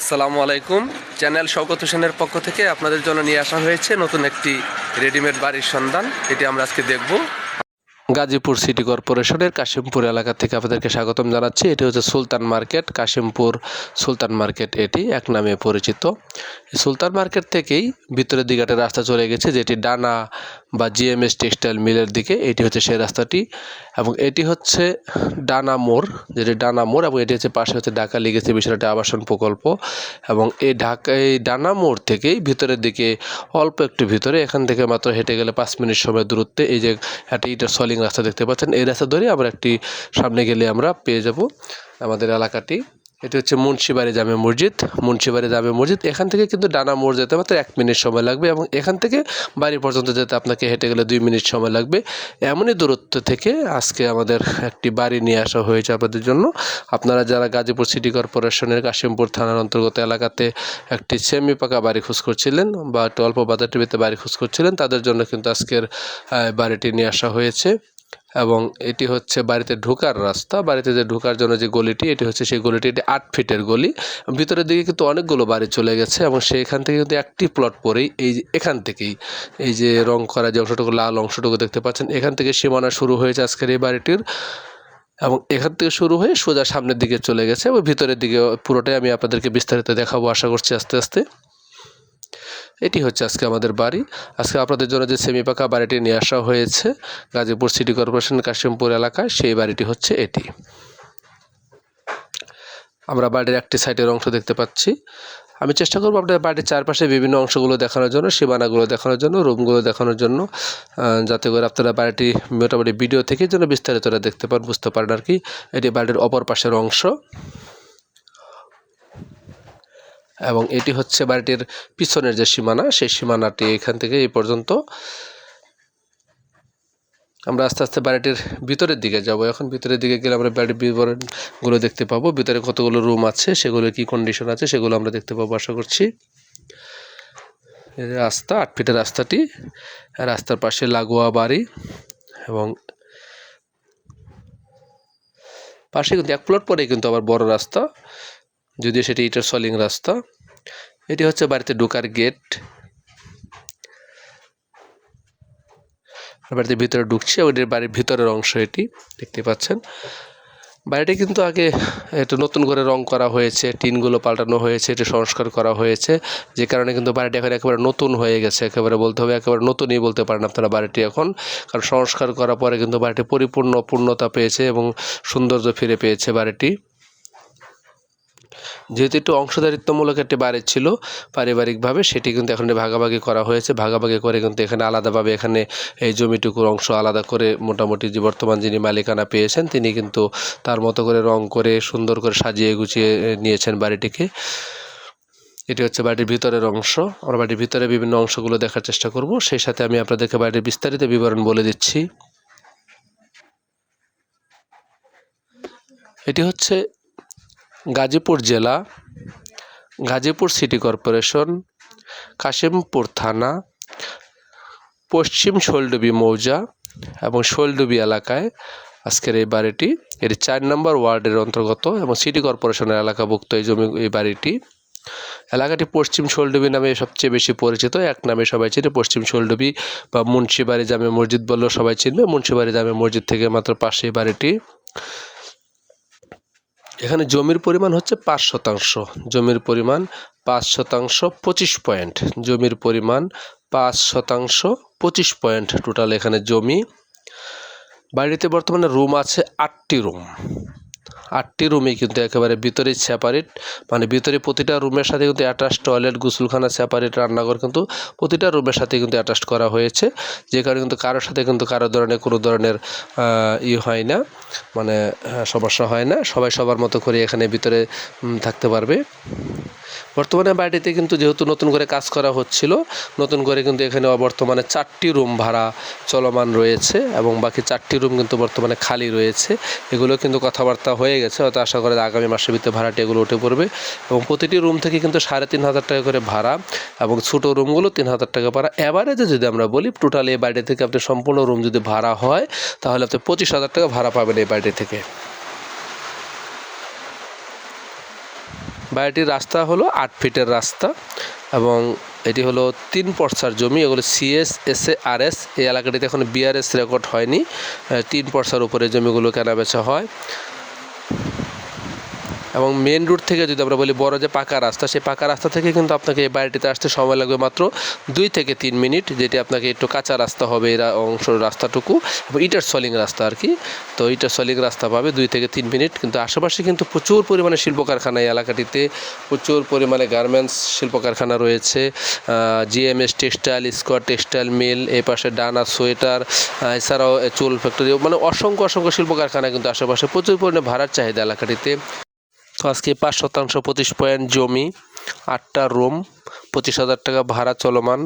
আসসালামু আলাইকুম। চ্যানেল শওকত হোসেনের পক্ষ থেকে আপনাদের জন্য নিয়ে আসা হয়েছে নতুন একটি রেডিমেড বাড়ির সন্ধান। এটি আমরা আজকে দেখব। গাজীপুর সিটি কর্পোরেশনের কাশিমপুর এলাকা থেকে আপনাদেরকে স্বাগতম জানাচ্ছি। এটি হচ্ছে সুলতান মার্কেট, কাশিমপুর সুলতান মার্কেট। এটি এক নামে পরিচিত। সুলতান মার্কেট থেকেই ভিতরের দিকে রাস্তা চলে গেছে, যেটি ডানা বা জিএমএস টেক্সটাইল মিলের দিকে, এটি হচ্ছে সেই রাস্তাটি। এবং এটি হচ্ছে ডানা মোড়, যেটি ডানা মোড়, এবং এটি হচ্ছে পাশে হচ্ছে ঢাকা লিগেছে বিষয়টা আবাসন প্রকল্প। এবং এই ঢাকা, এই ডানা মোড় থেকেই ভিতরের দিকে, অল্প একটু ভিতরে, এখান থেকে মাত্র হেঁটে গেলে পাঁচ মিনিট সময় দূরত্বে এই যে একটা ইটার সলিং রাস্তা দেখতে পাচ্ছেন, এই রাস্তা ধরে আমরা একটি সামনে গেলে আমরা পেয়ে যাব আমাদের এলাকাটি। এটি হচ্ছে মুন্সিবাড়ি জামে মসজিদ। মুন্সিবাড়ি জামে মসজিদ, এখান থেকে কিন্তু ডানা মোড় যেতে মাত্র এক মিনিট সময় লাগবে এবং এখান থেকে বাড়ি পর্যন্ত যেতে আপনাকে হেঁটে গেলে দুই মিনিট সময় লাগবে। এমনই দূরত্ব থেকে আজকে আমাদের একটি বাড়ি নিয়ে আসা হয়েছে আপনাদের জন্য। আপনারা যারা গাজীপুর সিটি কর্পোরেশনের কাশিমপুর থানার অন্তর্গত এলাকাতে একটি সেমি পাকা বাড়ি খোঁজ করছিলেন বা একটু অল্প বাজার টিভিতে বাড়ি খোঁজ করছিলেন, তাদের জন্য কিন্তু আজকের বাড়িটি নিয়ে আসা হয়েছে। এবং এটি হচ্ছে বাড়িতে ঢোকার রাস্তা। বাড়িতে যে ঢোকার জন্য যে গলিটি, এটি হচ্ছে সেই গলিটি, এটি আট ফিটের গলি। ভিতরের দিকে কিন্তু অনেকগুলো বাড়ি চলে গেছে এবং সেইখান থেকে কিন্তু একটি প্লট পরেই এই এখান থেকেই। এই যে রং করা যে অংশটুকু, লাল অংশটুকু দেখতে পাচ্ছেন, এখান থেকে সীমানা শুরু হয়েছে আজকের এই বাড়িটির এবং এখান থেকে শুরু হয়ে সোজা সামনের দিকে চলে গেছে এবং ভিতরের দিকে পুরোটাই আমি আপনাদেরকে বিস্তারিত দেখাবো, আশা করছি আস্তে আস্তে। এটি হচ্ছে আজকে আমাদের বাড়ি। আজকে আপনাদের জন্য যে সেমি পাকা বাড়িটি নিয়ে আসা হয়েছে, গাজীপুর সিটি কর্পোরেশন কাশিমপুর এলাকায়, সেই বাড়িটি হচ্ছে এটি। আমরা বাড়ির একটি সাইডের অংশ দেখতে পাচ্ছি। আমি চেষ্টা করব আপনাদের বাড়ির চারপাশে বিভিন্ন অংশগুলো দেখানোর জন্য, সীমানাগুলো দেখানোর জন্য, রুমগুলো দেখানোর জন্য যাতে করে আপনারা বাড়িটি মোটামুটি ভিডিও থেকে যেন বিস্তারিতটা দেখতে পান, বুঝতে পারেন আর কি। এটি বাড়ির অপর পাশের অংশ। এবং এটি হচ্ছে বাড়িটির পিছনের যে সীমানা, সেই সীমানাটি এখান থেকে এই পর্যন্ত। আমরা আস্তে আস্তে বাড়িটির ভিতরের দিকে যাব। এখন ভিতরের দিকে গেলে আমরা বাড়ির বিবরণগুলো দেখতে পাবো। ভিতরে কতগুলো রুম আছে সেগুলোর কি কন্ডিশন আছে, সেগুলো আমরা দেখতে পাবো, আশা করছি। রাস্তা, আট ফিটের রাস্তাটি। রাস্তার পাশে লাগোয়া বাড়ি এবং পাশে কিন্তু এক প্লট পরে কিন্তু আবার বড় রাস্তা। যদিও সেটি ইটার সলিং রাস্তা, এটি হচ্ছে বাড়িতে ঢোকার গেট বাড়িতে ভিতরে ঢুকছে ওদের বাড়ির ভিতরের অংশ এটি, দেখতে পাচ্ছেন। বাড়িটি কিন্তু আগে একটু নতুন করে রং করা হয়েছে, টিনগুলো পাল্টানো হয়েছে একটু সংস্কার করা হয়েছে, যে কারণে কিন্তু বাড়িটি এখন একেবারে নতুন হয়ে গেছে, একেবারে বলতে হবে একেবারে নতুনই বলতে পারেন আপনারা বাড়িটি এখন, কারণ সংস্কার করার পরে কিন্তু বাড়িটি পরিপূর্ণ পূর্ণতা পেয়েছে এবং সৌন্দর্য ফিরে পেয়েছে বাড়িটি। যেহেতু একটু অংশদারিত্বমূলক একটি বাড়ি ছিল, পারিবারিকভাবে সেটি কিন্তু এখন ভাগাভাগি করা হয়েছে। ভাগাভাগি করে কিন্তু এখানে আলাদাভাবে এখানে এই জমিটুকুর অংশ আলাদা করে মোটামুটি যে বর্তমান যিনি মালিকানা পেয়েছেন, তিনি কিন্তু তার মতো করে রং করে সুন্দর করে সাজিয়ে গুছিয়ে নিয়েছেন বাড়িটিকে। এটি হচ্ছে বাড়ির ভিতরের অংশ। আমরা বাড়ির ভিতরে বিভিন্ন অংশগুলো দেখার চেষ্টা করব। সেই সাথে আমি আপনাদেরকে বাড়ির বিস্তারিত বিবরণ বলে দিচ্ছি। এটি হচ্ছে গাজীপুর জেলা, গাজীপুর সিটি কর্পোরেশন, কাশিমপুর থানা, পশ্চিম শৈলডুবি মৌজা এবং শৈলডুবি এলাকায় আজকের এই বাড়িটি। এটি চার নম্বর ওয়ার্ডের অন্তর্গত এবং সিটি কর্পোরেশনের এলাকাভুক্ত এই জমি, এই বাড়িটি। এলাকাটি পশ্চিম শোলডুবি নামে সবচেয়ে বেশি পরিচিত। এক নামে সবাই চিনে পশ্চিম শোলডুবি বা মুন্সিবাড়ি জামে মসজিদ বললেও সবাই চিনবে। মুন্সিবাড়ি জামে মসজিদ থেকে মাত্র পাশে বাড়িটি। এখানে জমির পরিমাণ হচ্ছে পাঁচ শতাংশ। জমির পরিমাণ পাঁচ শতাংশ পঁচিশ পয়েন্ট। জমির পরিমাণ পাঁচ শতাংশ পঁচিশ পয়েন্ট টোটাল এখানে জমি। বাড়িতে বর্তমানে রুম আছে আটটি রুম। আটটি রুমই কিন্তু একেবারে ভিতরে সেপারেট মানে ভিতরে প্রতিটা রুমের সাথে কিন্তু অ্যাটাচ টয়লেট গোসলখানা সেপারেট রান্নাঘর কিন্তু প্রতিটা রুমের সাথে কিন্তু অ্যাটাচ করা হয়েছে, যে কারণে কিন্তু কারোর সাথে কিন্তু কারও ধরনের কোনো ধরনের ই হয় না মানে সমস্যা হয় না, সবাই সবার মতো করে এখানে ভিতরে থাকতে পারবে। বর্তমানে বাড়িতে কিন্তু যেহেতু নতুন করে কাজ করা হচ্ছিল, নতুন করে কিন্তু এখানে বর্তমানে চারটি রুম ভাড়া চলমান রয়েছে এবং বাকি চারটি রুম কিন্তু বর্তমানে খালি রয়েছে, এগুলো কিন্তু কথাবার্তা হয়ে গেছে হয়তো আশা করে আগামী মাসের ভিতরে ভাড়াটি এগুলো উঠে পড়বে। এবং প্রতিটি রুম থেকে কিন্তু সাড়ে তিন হাজার টাকা করে ভাড়া এবং ছোটো রুমগুলো তিন হাজার টাকা ভাড়া। অ্যাভারেজে যদি আমরা বলি টোটাল এই বাড়ি থেকে আপনি সম্পূর্ণ রুম যদি ভাড়া হয়, তাহলে আপনি পঁচিশ হাজার টাকা ভাড়া পাবেন এই বাড়ি থেকে। বাড়িটির রাস্তা হলো আট ফিটের রাস্তা এবং এটি হলো তিন পর্সার জমি, এগুলো CS S A R S এই এলাকাটিতে এখন বিআরএস রেকর্ড হয়নি। তিন পর্সার উপরে জমিগুলো কেনাবেচা হয়। এবং মেন রুট থেকে যদি আমরা বলি বড় যে পাকা রাস্তা, সেই পাকা রাস্তা থেকে কিন্তু আপনাকে এই বাড়িটিতে আসতে সময় লাগবে মাত্র দুই থেকে তিন মিনিট, যেটি আপনাকে একটু কাঁচা রাস্তা হবে এই রা- অংশ রাস্তাটুকু এবং ইটার সলিং রাস্তা আর কি। তো ইটার সলিং রাস্তা পাবে দুই থেকে তিন মিনিট, কিন্তু আশেপাশে কিন্তু প্রচুর পরিমাণে শিল্প কারখানা এই এলাকাটিতে, প্রচুর পরিমাণে গার্মেন্টস শিল্প কারখানা রয়েছে GMS textile Square textile mill এই পাশে ডানা, সোয়েটার এছাড়াও চুল ফ্যাক্টরি মানে অসংখ্য অসংখ্য শিল্প কারখানা কিন্তু আশেপাশে প্রচুর পরিমাণে ভাড়ার চাহিদা এলাকাটিতে। তো আজকে পাঁচ শতাংশ পঁচিশ পয়েন্ট জমি, আটটা রুম, পঁচিশ হাজার টাকা ভাড়া চলমান।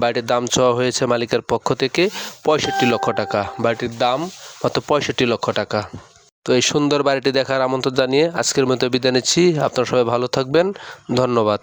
বাড়িটির দাম চাওয়া হয়েছে মালিকের পক্ষ থেকে পঁয়ষট্টি লক্ষ টাকা। বাড়িটির দাম মাত্র পঁয়ষট্টি লক্ষ টাকা। তো এই সুন্দর বাড়িটি দেখার আমন্ত্রণ জানিয়ে আজকের মতো বিদায় নিচ্ছি। আপনারা সবাই ভালো থাকবেন। ধন্যবাদ।